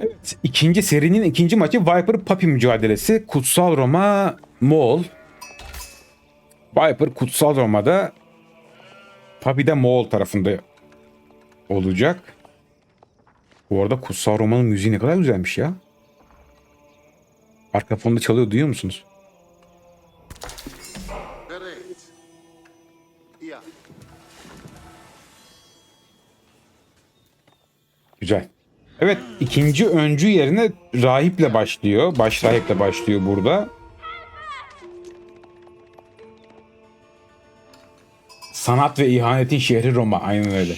Evet, ikinci serinin ikinci maçı Viper Papi mücadelesi. Kutsal Roma Moğol. Viper Kutsal Roma'da Papi de Moğol tarafında olacak. Bu arada Kutsal Roma'nın müziği ne kadar güzelmiş ya. Arka fonda çalıyor duyuyor musunuz? Güzel. Evet ikinci öncü yerine rahiple başlıyor. Baş rahiple başlıyor burada. Sanat ve ihanetin şehri Roma. Aynen öyle.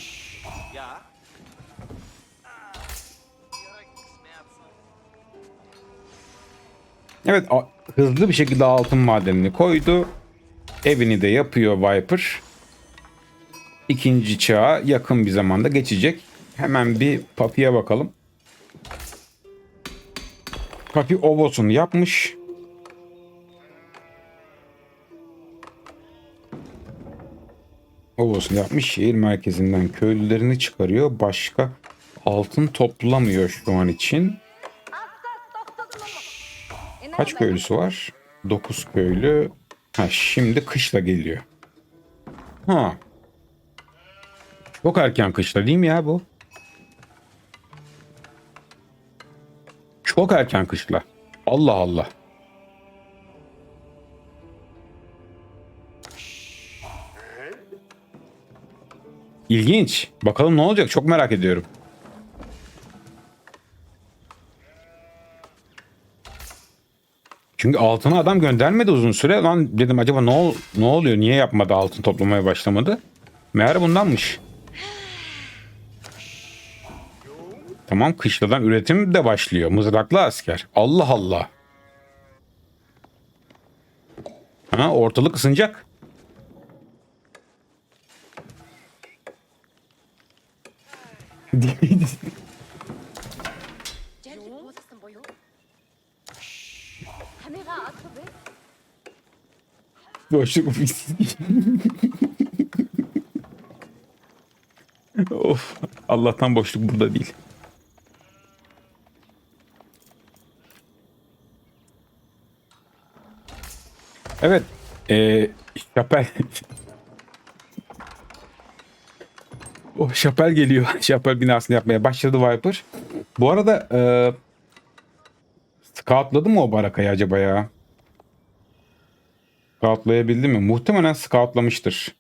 Evet hızlı bir şekilde altın madenini koydu. Evini de yapıyor Viper. İkinci çağa yakın bir zamanda geçecek. Hemen bir Papi'ye bakalım. Papi ovosunu yapmış. Ovosunu yapmış. Şehir merkezinden köylülerini çıkarıyor. Başka altın toplamıyor şu an için. Kaç köylüsü var? 9 köylü. Ha şimdi kışla geliyor. Ha. Çok erken kışla değil mi ya bu? Çok erken kışla. Allah Allah. İlginç. Bakalım ne olacak çok merak ediyorum. Çünkü altına adam göndermedi uzun süre. Lan dedim acaba ne, ol- ne oluyor? Niye yapmadı altın toplamaya başlamadı? Meğer bundanmış. Tamam kışladan üretim de başlıyor. Mızraklı asker. Allah Allah. Ha, ortalık ısınacak. Boşluk Of Allah'tan boşluk burada değil. Evet. Ee, şapel. oh şapel geliyor. Şapel binasını yapmaya başladı Viper. Bu arada e, scoutladı mı o barakayı acaba ya? Scoutlayabildi mi? Muhtemelen scoutlamıştır.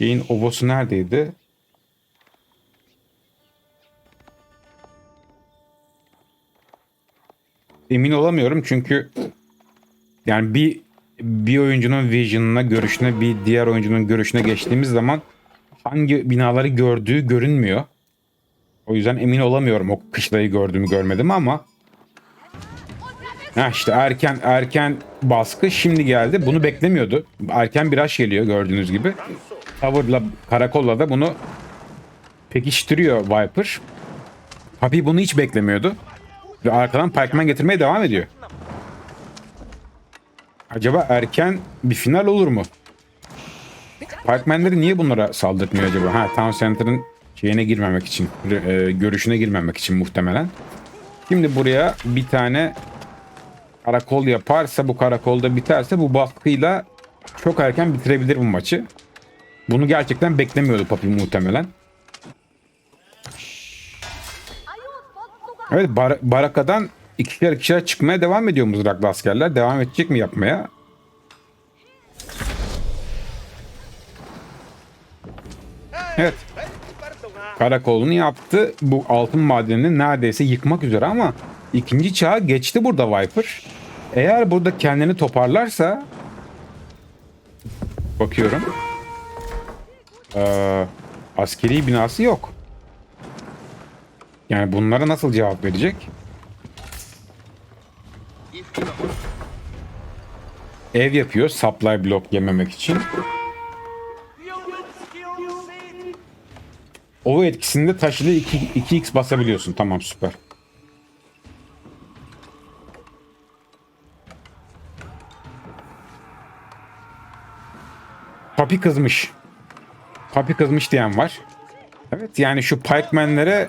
Yayın ovosu neredeydi? Emin olamıyorum çünkü yani bir bir oyuncunun vision'ına, görüşüne bir diğer oyuncunun görüşüne geçtiğimiz zaman hangi binaları gördüğü görünmüyor. O yüzden emin olamıyorum o kışlayı gördüğümü görmedim ama Ha işte erken erken baskı şimdi geldi. Bunu beklemiyordu. Erken bir aş geliyor gördüğünüz gibi. Tower'la karakolla da bunu pekiştiriyor Viper. Papi bunu hiç beklemiyordu. Ve arkadan Pikeman getirmeye devam ediyor. Acaba erken bir final olur mu? Pikeman'leri niye bunlara saldırtmıyor acaba? Ha Town Center'ın şeyine girmemek için, e, görüşüne girmemek için muhtemelen. Şimdi buraya bir tane karakol yaparsa bu karakolda biterse bu baskıyla çok erken bitirebilir bu maçı. Bunu gerçekten beklemiyordu Papi muhtemelen. Evet bar- barakadan ikişer ikişer çıkmaya devam ediyor mızraklı askerler. Devam edecek mi yapmaya? Evet. Karakolunu yaptı. Bu altın madenini neredeyse yıkmak üzere ama ikinci çağa geçti burada Viper. Eğer burada kendini toparlarsa bakıyorum. Ee, askeri binası yok. Yani bunlara nasıl cevap verecek? Ev yapıyor supply block yememek için. O etkisinde taşlı 2, 2x basabiliyorsun. Tamam süper. Papi kızmış. Papi kızmış diyen var. Evet yani şu pikemenlere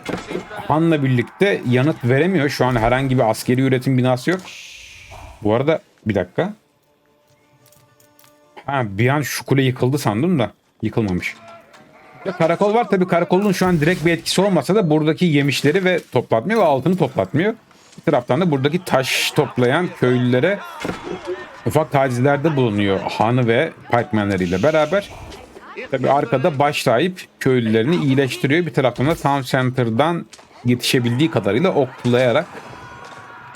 Han'la birlikte yanıt veremiyor. Şu an herhangi bir askeri üretim binası yok. Bu arada bir dakika. Ha bir an şu kule yıkıldı sandım da yıkılmamış. Ya karakol var tabii karakolun şu an direkt bir etkisi olmasa da buradaki yemişleri ve toplatmıyor ve altını toplatmıyor. Bir taraftan da buradaki taş toplayan köylülere ufak tacizlerde bulunuyor Han'ı ve pikemenleriyle beraber. Tabii arkada baş sahip köylülerini iyileştiriyor. Bir taraftan da Town Center'dan yetişebildiği kadarıyla oklayarak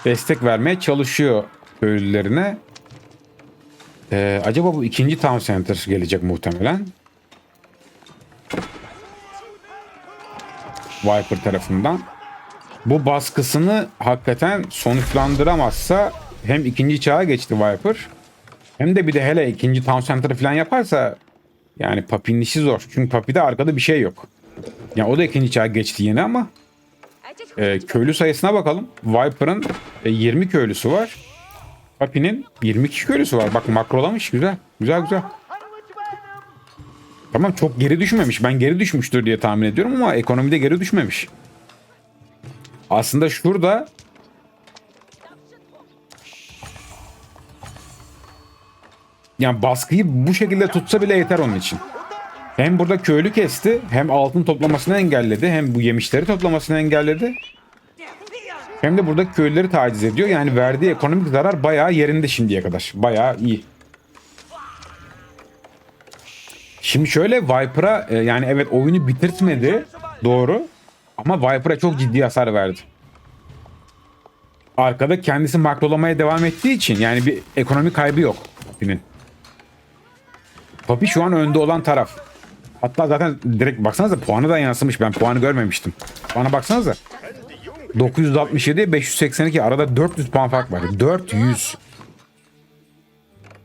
destek vermeye çalışıyor köylülerine. Ee, acaba bu ikinci Town Center gelecek muhtemelen. Viper tarafından. Bu baskısını hakikaten sonuçlandıramazsa hem ikinci çağa geçti Viper hem de bir de hele ikinci Town Center falan yaparsa yani Papi'nin işi zor. Çünkü Papi'de arkada bir şey yok. Ya o da ikinci çağa geçti yine ama e, köylü sayısına bakalım. Viper'ın e, 20 köylüsü var. Papi'nin 22 köylüsü var. Bak makrolamış güzel. Güzel güzel. Tamam çok geri düşmemiş. Ben geri düşmüştür diye tahmin ediyorum ama ekonomide geri düşmemiş. Aslında şurada yani baskıyı bu şekilde tutsa bile yeter onun için. Hem burada köylü kesti, hem altın toplamasını engelledi, hem bu yemişleri toplamasını engelledi. Hem de burada köylüleri taciz ediyor. Yani verdiği ekonomik zarar bayağı yerinde şimdiye kadar. Bayağı iyi. Şimdi şöyle Viper'a e, yani evet oyunu bitirtmedi. Doğru. Ama Viper'a çok ciddi hasar verdi. Arkada kendisi makrolamaya devam ettiği için yani bir ekonomik kaybı yok Papi'nin. Papi şu an önde olan taraf. Hatta zaten direkt baksanıza puanı da yansımış. Ben puanı görmemiştim. Bana baksanıza. 967 582 arada 400 puan fark var. 400.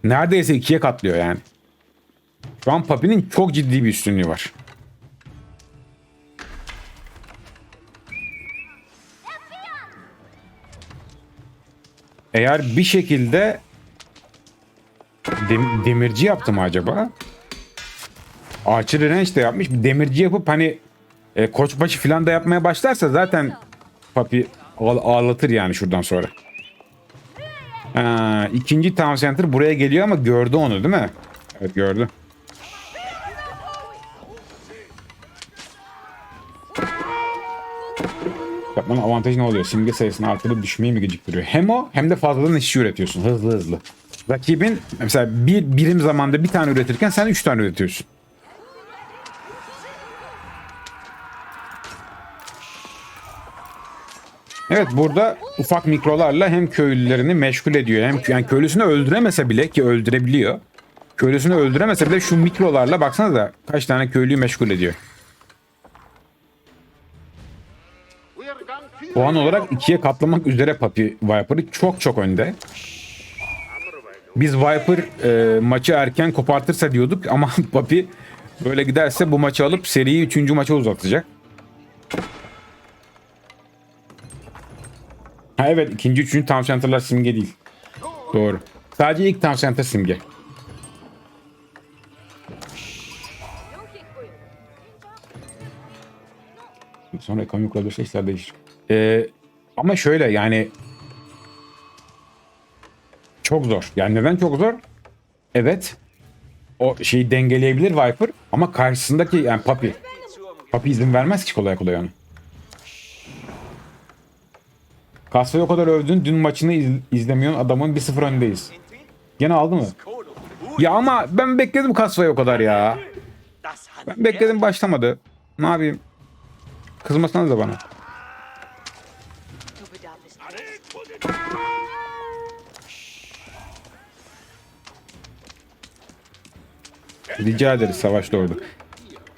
Neredeyse ikiye katlıyor yani. Şu an Papi'nin çok ciddi bir üstünlüğü var. Eğer bir şekilde dem- demirci yaptı mı acaba? Archer Range de yapmış. Demirci yapıp hani e, koçbaşı falan da yapmaya başlarsa zaten Papi ağ- ağlatır yani şuradan sonra. Ha, ikinci Town Center buraya geliyor ama gördü onu değil mi? Evet gördü. Yapmanın avantajı ne oluyor? Simge sayısını artırıp düşmeyi mi geciktiriyor? Hem o hem de fazladan işçi üretiyorsun hızlı hızlı. Rakibin mesela bir birim zamanda bir tane üretirken sen üç tane üretiyorsun. Evet burada ufak mikrolarla hem köylülerini meşgul ediyor. Hem yani köylüsünü öldüremese bile ki öldürebiliyor. Köylüsünü öldüremese bile şu mikrolarla baksanıza da kaç tane köylüyü meşgul ediyor. Puan olarak ikiye katlamak üzere Papi Viper'ı çok çok önde. Biz Viper e, maçı erken kopartırsa diyorduk ama Papi böyle giderse bu maçı alıp seriyi 3. maça uzatacak. Ha evet ikinci üçüncü Town Center'lar simge değil. Doğru. Sadece ilk Town Center simge. Sonra ekonomi kurulursa işler değişir. Ee, ama şöyle yani çok zor. Yani neden çok zor? Evet. O şeyi dengeleyebilir Viper ama karşısındaki yani Papi. Papi izin vermez ki kolay kolay onu. Kasva'yı o kadar övdün. Dün maçını iz- izlemiyorsun. Adamın 1-0 öndeyiz. Gene aldı mı? Ya ama ben bekledim Kasva'yı o kadar ya. Ben bekledim başlamadı. Ne yapayım? Kızmasanız da bana. Rica ederiz Savaş Lord'u.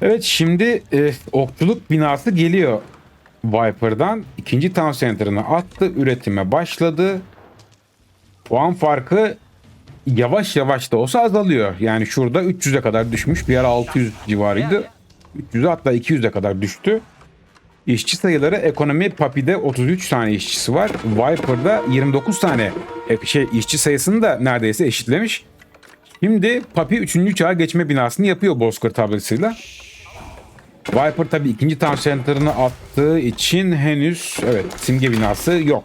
Evet şimdi e, okçuluk binası geliyor Viper'dan. ikinci Town Center'ını attı. Üretime başladı. Puan farkı yavaş yavaş da olsa azalıyor. Yani şurada 300'e kadar düşmüş. Bir ara 600 civarıydı. 300'e hatta 200'e kadar düştü. İşçi sayıları ekonomi Papi'de 33 tane işçisi var. Viper'da 29 tane şey işçi sayısını da neredeyse eşitlemiş. Şimdi Papi 3. çağa geçme binasını yapıyor Bozkır tablasıyla. Viper tabii ikinci Town Center'ını attığı için henüz evet simge binası yok.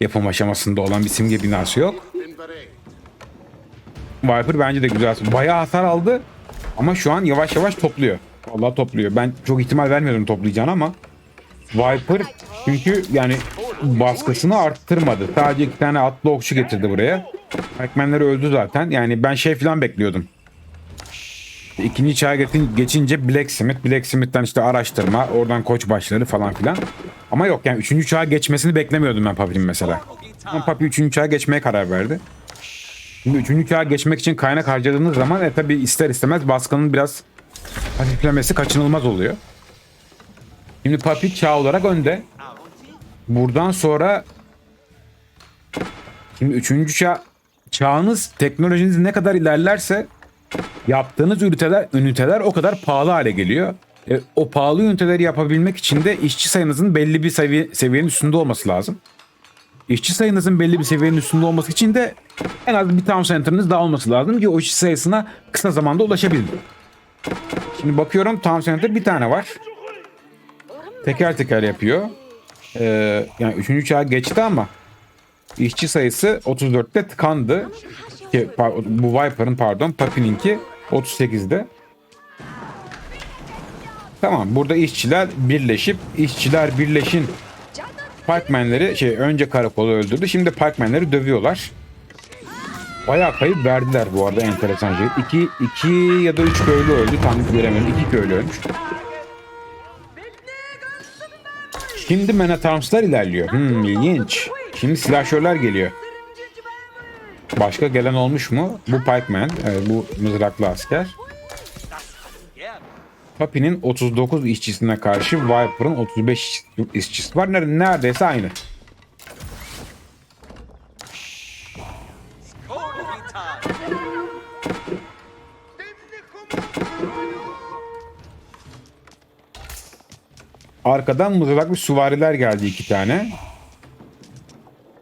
Yapım aşamasında olan bir simge binası yok. Viper bence de güzel. Bayağı hasar aldı ama şu an yavaş yavaş topluyor. Vallahi topluyor. Ben çok ihtimal vermiyordum toplayacağını ama Viper çünkü yani baskısını arttırmadı. Sadece iki tane atlı okçu getirdi buraya. Pac-Man'ler öldü zaten. Yani ben şey falan bekliyordum. İkinci çağa geçin- geçince Blacksmith, Blacksmith'ten işte araştırma, oradan koç başları falan filan. Ama yok yani üçüncü çağa geçmesini beklemiyordum ben Papi'nin mesela. Ama Papi üçüncü çağa geçmeye karar verdi. Şimdi üçüncü çağa geçmek için kaynak harcadığınız zaman e, tabi ister istemez baskının biraz hafiflemesi kaçınılmaz oluyor. Şimdi Papi çağ olarak önde. Buradan sonra şimdi üçüncü çağ çağınız teknolojiniz ne kadar ilerlerse yaptığınız üniteler üniteler o kadar pahalı hale geliyor. E, o pahalı üniteleri yapabilmek için de işçi sayınızın belli bir seviye, seviyenin üstünde olması lazım. İşçi sayınızın belli bir seviyenin üstünde olması için de en az bir town center'ınız daha olması lazım ki o işçi sayısına kısa zamanda ulaşabilin. Şimdi bakıyorum town center bir tane var. Teker teker yapıyor. Ee, yani 3. çağa geçti ama işçi sayısı 34'te tıkandı. Ki, bu Viper'ın pardon Papi'ninki 38'de. Tamam burada işçiler birleşip işçiler birleşin Parkmenleri şey önce karakolu öldürdü. Şimdi Parkmenleri dövüyorlar. Bayağı kayıp verdiler bu arada enteresan şey. İki, iki ya da üç köylü öldü. Tam göremedim. İki köylü ölmüş. Şimdi Menatarms'lar ilerliyor. Hmm, ilginç. Şimdi silahşörler geliyor. Başka gelen olmuş mu? Bu Pikeman. Evet, bu mızraklı asker. Papi'nin 39 işçisine karşı Viper'ın 35 işçisi var. Ner- Neredeyse aynı. Arkadan mızraklı süvariler geldi iki tane.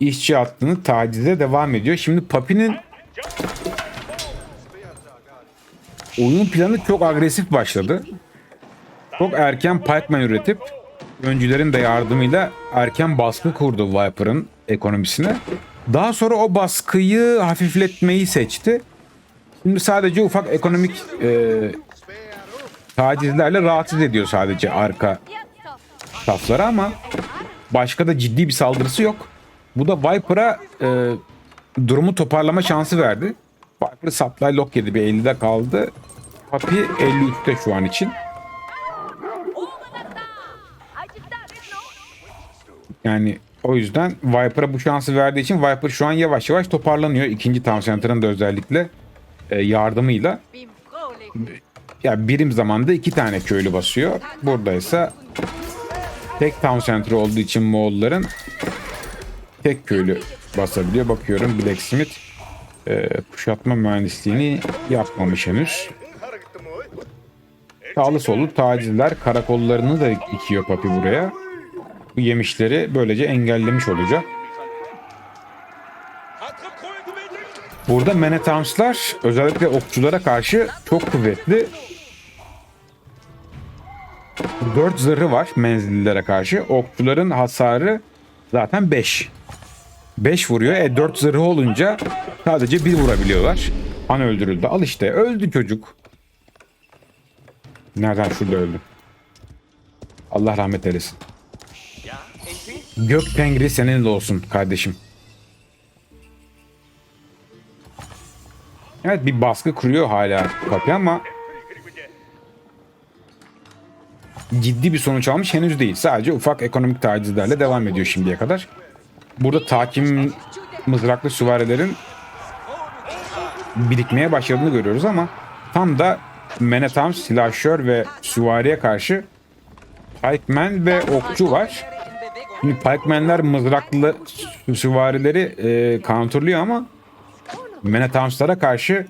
İşçi hattını tacize devam ediyor. Şimdi Papi'nin oyun planı çok agresif başladı. Çok erken Pikeman üretip öncülerin de yardımıyla erken baskı kurdu Viper'ın ekonomisine. Daha sonra o baskıyı hafifletmeyi seçti. Şimdi sadece ufak ekonomik e, tacizlerle rahatsız ediyor sadece arka safları ama başka da ciddi bir saldırısı yok. Bu da Viper'a e, durumu toparlama şansı verdi. Viper supply lock yedi bir 50'de kaldı. Papi 53'te şu an için. Yani o yüzden Viper'a bu şansı verdiği için Viper şu an yavaş yavaş toparlanıyor. İkinci Town Center'ın da özellikle e, yardımıyla. Ya birim zamanda iki tane köylü basıyor. Burada ise tek Town Center olduğu için Moğolların tek köylü basabiliyor. Bakıyorum Blacksmith e, kuşatma mühendisliğini yapmamış henüz. Sağlı sollu tacizler karakollarını da dikiyor Papi buraya. Bu yemişleri böylece engellemiş olacak. Burada Menetamslar özellikle okçulara karşı çok kuvvetli. 4 zırhı var menzillilere karşı. Okçuların hasarı zaten 5. 5 vuruyor. E 4 zırhı olunca sadece 1 vurabiliyorlar. An öldürüldü. Al işte öldü çocuk. Nereden şurada öldü. Allah rahmet eylesin. Gök Tengri seninle olsun kardeşim. Evet bir baskı kuruyor hala Papi ama ciddi bir sonuç almış henüz değil. Sadece ufak ekonomik tacizlerle devam ediyor şimdiye kadar. Burada takim mızraklı süvarilerin birikmeye başladığını görüyoruz ama tam da Menetam, silahşör ve süvariye karşı Pikeman ve okçu var. Şimdi Pikeman'ler mızraklı sü- süvarileri e, counterlıyor ama Menetamslara karşı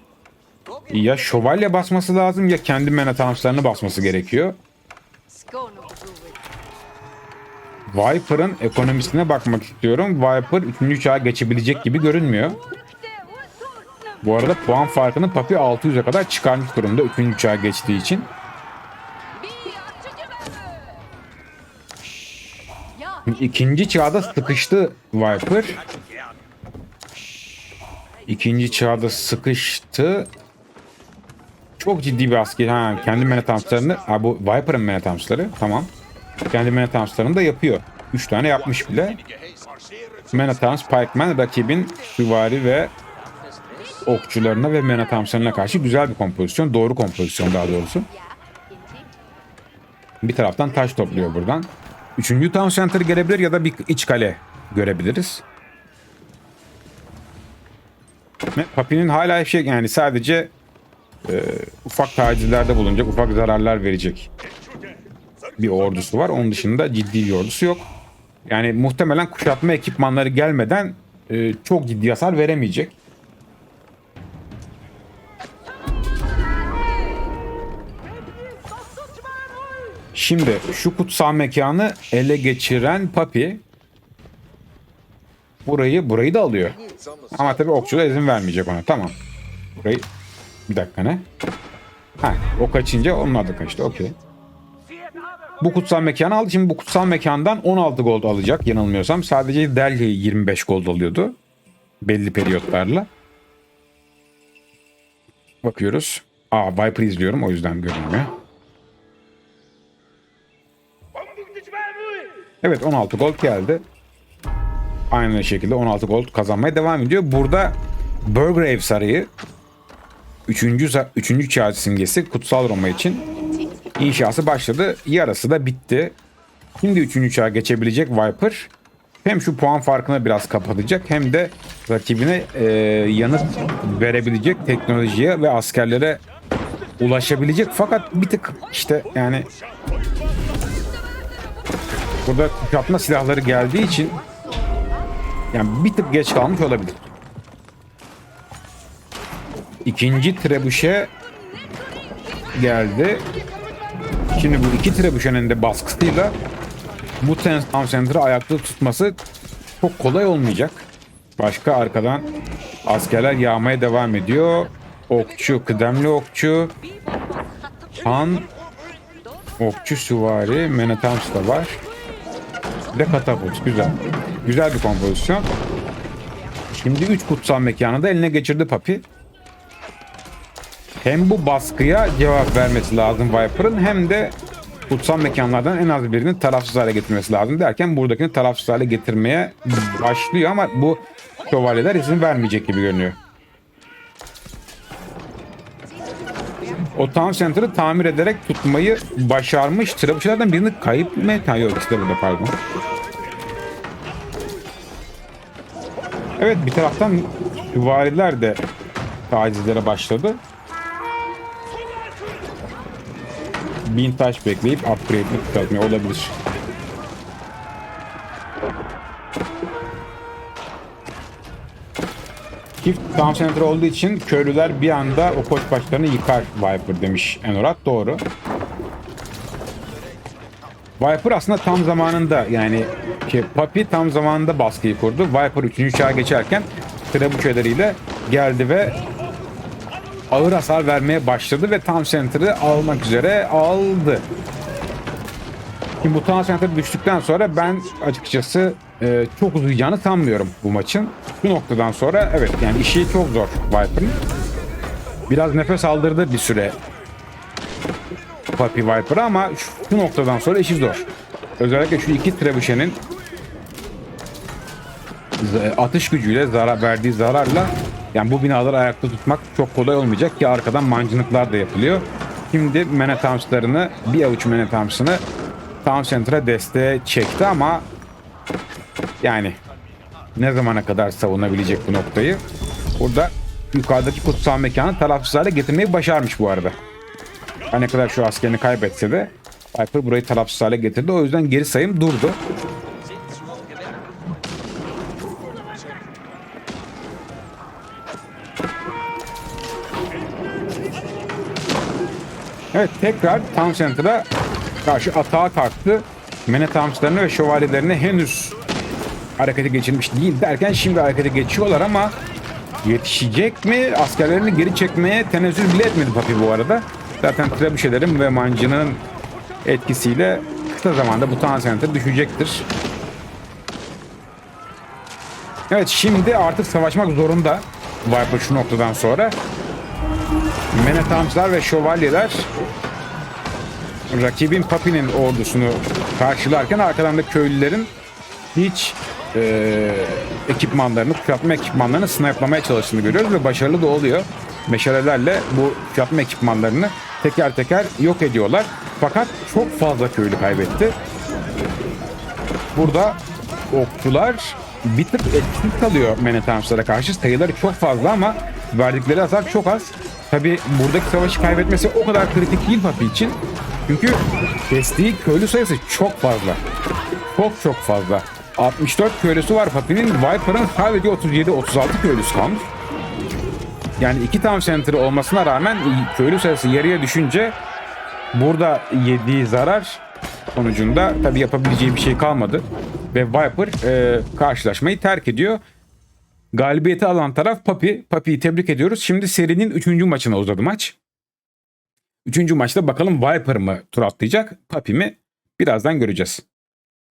ya şövalye basması lazım ya kendi Menetamslarını basması gerekiyor. Viper'ın ekonomisine bakmak istiyorum. Viper 3. çağa geçebilecek gibi görünmüyor. Bu arada puan farkını Papi 600'e kadar çıkarmış durumda 3. çağa geçtiği için. İkinci çağda sıkıştı Viper. İkinci çağda sıkıştı. Çok ciddi bir asker. Ha, kendi mena Ha, bu Viper'ın mena Tamam. Kendi menetamslarını da yapıyor. 3 tane yapmış bile. Menatams, Pikeman rakibin süvari ve okçularına ve menetamslarına karşı güzel bir kompozisyon. Doğru kompozisyon daha doğrusu. Bir taraftan taş topluyor buradan. Üçüncü town center gelebilir ya da bir iç kale görebiliriz. Papi'nin hala şey yani sadece e, ufak tacizlerde bulunacak, ufak zararlar verecek bir ordusu var. Onun dışında ciddi bir ordusu yok. Yani muhtemelen kuşatma ekipmanları gelmeden e, çok ciddi hasar veremeyecek. Şimdi şu kutsal mekanı ele geçiren Papi burayı burayı da alıyor. Ama tabii okçu da izin vermeyecek ona. Tamam. Burayı bir dakika ne? Ha, o kaçınca onun adı kaçtı. Okey. Bu kutsal mekanı aldı. Şimdi bu kutsal mekandan 16 gold alacak yanılmıyorsam. Sadece Delhi 25 gold alıyordu. Belli periyotlarla. Bakıyoruz. Aa Viper izliyorum o yüzden görünmüyor. Evet 16 gold geldi. Aynı şekilde 16 gold kazanmaya devam ediyor. Burada Burgrave Sarayı 3. 3. çağ simgesi Kutsal Roma için inşası başladı. Yarısı da bitti. Şimdi 3. çağa geçebilecek Viper hem şu puan farkını biraz kapatacak hem de rakibine e, yanıt verebilecek teknolojiye ve askerlere ulaşabilecek. Fakat bir tık işte yani burada kuşatma silahları geldiği için yani bir tık geç kalmış olabilir. İkinci trebuşe geldi. Şimdi bu iki trebuşenin de baskısıyla bu Town Center'ı ayakta tutması çok kolay olmayacak. Başka arkadan askerler yağmaya devam ediyor. Okçu, kıdemli okçu, Han, okçu süvari, Menetams da var. Bir de katapult. Güzel. Güzel bir kompozisyon. Şimdi 3 kutsal mekanı da eline geçirdi Papi. Hem bu baskıya cevap vermesi lazım Viper'ın hem de kutsal mekanlardan en az birini tarafsız hale getirmesi lazım derken buradakini tarafsız hale getirmeye başlıyor ama bu şövalyeler izin vermeyecek gibi görünüyor. O Town Center'ı tamir ederek tutmayı başarmış. Trebuchelерden birini kayıp mı? Ha yok işte burada pardon. Evet bir taraftan süvariler de tacizlere başladı. Bin taş bekleyip upgrade'ini tutatmıyor olabilir. Çift town center olduğu için köylüler bir anda o koç başlarını yıkar Viper demiş Enorat. Doğru. Viper aslında tam zamanında yani şey, Papi tam zamanında baskıyı kurdu. Viper 3. çağa geçerken trebucheleriyle geldi ve ağır hasar vermeye başladı ve Town Center'ı almak üzere aldı. Şimdi bu Town Center düştükten sonra ben açıkçası e, çok uzayacağını sanmıyorum bu maçın. Bu noktadan sonra evet yani işi çok zor Viper'ın. Biraz nefes aldırdı bir süre Papi Viper'a ama şu noktadan sonra işi zor. Özellikle şu iki trebuchet'in atış gücüyle zarar verdiği zararla yani bu binaları ayakta tutmak çok kolay olmayacak ki arkadan mancınıklar da yapılıyor. Şimdi Menetams'larını bir avuç Menetams'ını Town Center'a desteğe çekti ama yani ne zamana kadar savunabilecek bu noktayı? Burada yukarıdaki kutsal mekanı tarafsız hale getirmeyi başarmış bu arada. Ne kadar şu askerini kaybetse de Viper burayı tarafsız hale getirdi. O yüzden geri sayım durdu. Evet tekrar Town Center'a karşı atağa kalktı. Menetamslarını ve şövalyelerini henüz harekete geçirmiş değil derken şimdi harekete geçiyorlar ama yetişecek mi? Askerlerini geri çekmeye tenezzül bile etmedi Papi bu arada. Zaten trebüşelerin ve mancının etkisiyle kısa zamanda bu Town Center düşecektir. Evet şimdi artık savaşmak zorunda Viper şu noktadan sonra. Menetamslar ve şövalyeler rakibin Papi'nin ordusunu karşılarken arkadan da köylülerin hiç eee, ekipmanlarını, kuşatma ekipmanlarını snipe'lamaya çalıştığını görüyoruz ve başarılı da oluyor. Meşalelerle bu kuşatma ekipmanlarını teker teker yok ediyorlar. Fakat çok fazla köylü kaybetti. Burada okçular bir tık etkisiz kalıyor Menetamslara karşı. Sayıları çok fazla ama verdikleri hasar çok az. Tabi buradaki savaşı kaybetmesi o kadar kritik değil Papi için. Çünkü kestiği köylü sayısı çok fazla. Çok çok fazla. 64 köylüsü var Papi'nin. Viper'ın sadece 37-36 köylüsü kalmış. Yani iki town center olmasına rağmen köylü sayısı yarıya düşünce burada yediği zarar sonucunda tabii yapabileceği bir şey kalmadı. Ve Viper e, karşılaşmayı terk ediyor. Galibiyeti alan taraf Papi. Papi'yi tebrik ediyoruz. Şimdi serinin 3. maçına uzadı maç. 3. maçta bakalım Viper mı tur atlayacak, Papi mi? Birazdan göreceğiz.